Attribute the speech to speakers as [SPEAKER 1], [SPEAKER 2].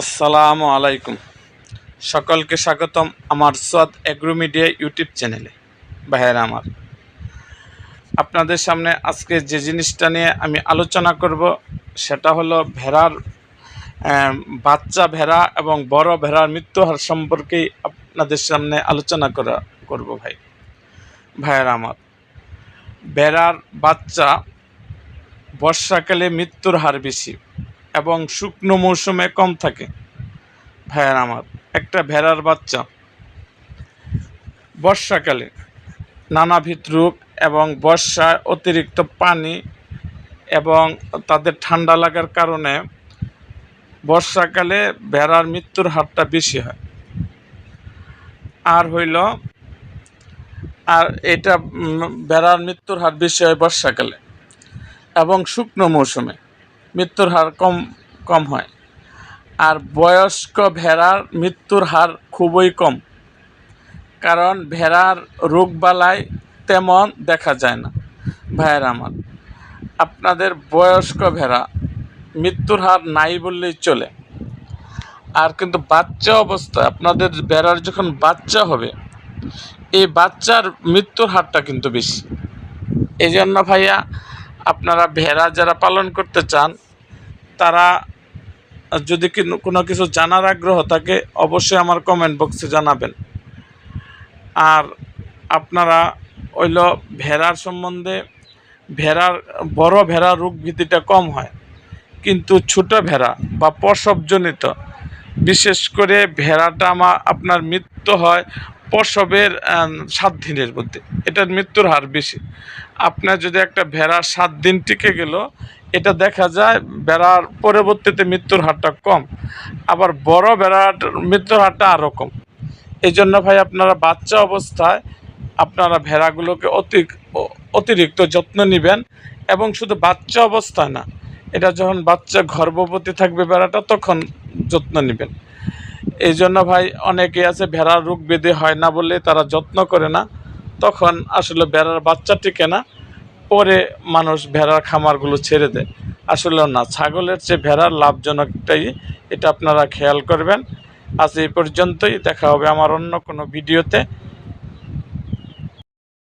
[SPEAKER 1] আসসালামু আলাইকুম। সকলকে স্বাগতম আমার সদ এগ্রো মিডিয়া ইউটিউব চ্যানেলে। ভাইয়েরা আমার, আপনাদের সামনে আজকে যে জিনিসটা নিয়ে আমি আলোচনা করব সেটা হলো ভেড়ার বাচ্চা ভেড়া এবং বড় ভেড়ার মৃত্যু হার সম্পর্কেই আপনাদের সামনে আলোচনা করা, করব ভাই। ভাইয়েরা আমার, ভেড়ার বাচ্চা বর্ষাকালে মৃত্যুর হার বেশি। এবং শুকনো মৌসুমে কম থাকে। ভেড়ার আমার, একটা ভেড়ার বাচ্চা। বর্ষাকালে নানাবিধ রোগ এবং বর্ষায় অতিরিক্ত পানি এবং তাদের ঠান্ডা লাগার কারণে বর্ষাকালে ভেড়ার মৃত্যুর হারটা বেশি হয়। আর হইল, আর এটা ভেড়ার মৃত্যুর হার বেশি হয় বর্ষাকালে এবং শুকনো মৌসুমে। মৃত্যুর হার কম কম হয়। আর বয়স্ক ভেড়ার মৃত্যুর হার খুবই কম, কারণ ভেড়ার রোগবালাই তেমন দেখা যায় না। ভাইয়ের আমার, আপনাদের বয়স্ক ভেড়া মৃত্যুর হার নাই বললেই চলে। আর কিন্তু বাচ্চা অবস্থায়, আপনাদের ভেড়ার যখন বাচ্চা হবে, এই বাচ্চার মৃত্যুর হারটা কিন্তু বেশি। এই জন্য ভাইয়া আপনারা ভেড়া যারা পালন করতে চান, তারা যদি কোনো কিছু জানার আগ্রহ থাকে, অবশ্যই আমার কমেন্ট বক্সে জানাবেন। আর আপনারা হইল ভেড়ার সম্বন্ধে, ভেড়ার, বড় ভেড়ার রোগ ভীতিটা কম হয়, কিন্তু ছোট ভেড়া বা প্রসবজনিত, বিশেষ করে ভেড়াটা আমার আপনার মৃত্যু হয় প্রসবের সাত দিনের মধ্যে। এটার মৃত্যুর হার বেশি। আপনার যদি একটা ভেড়া সাত দিন টিকে গেল, এটা দেখা যায় ভেড়ার পরবর্তীতে মৃত্যুর হারটা কম। আবার বড় ভেড়ার মৃত্যুর হারটা আরও কম। এই জন্য ভাই, আপনারা বাচ্চা অবস্থায় আপনারা ভেড়াগুলোকে অতি, অতিরিক্ত যত্ন নেবেন এবং শুধু বাচ্চা অবস্থায় না, এটা যখন বাচ্চা গর্ভবতী থাকবে বেড়াটা তখন যত্ন নেবেন। এই জন্য ভাই অনেকে আছে, ভেড়ার রোগ বেঁধে হয় না বলে তারা যত্ন করে না। তখন আসলে ভেড়ার বাচ্চাটি কেনা পরে মানুষ ভেড়ার খামারগুলো ছেড়ে দেয়। আসলে না, ছাগলের চেয়ে ভেড়ার লাভজনকটাই এটা আপনারা খেয়াল করবেন। আজ এই পর্যন্তই, দেখা হবে আমার অন্য কোনো ভিডিওতে।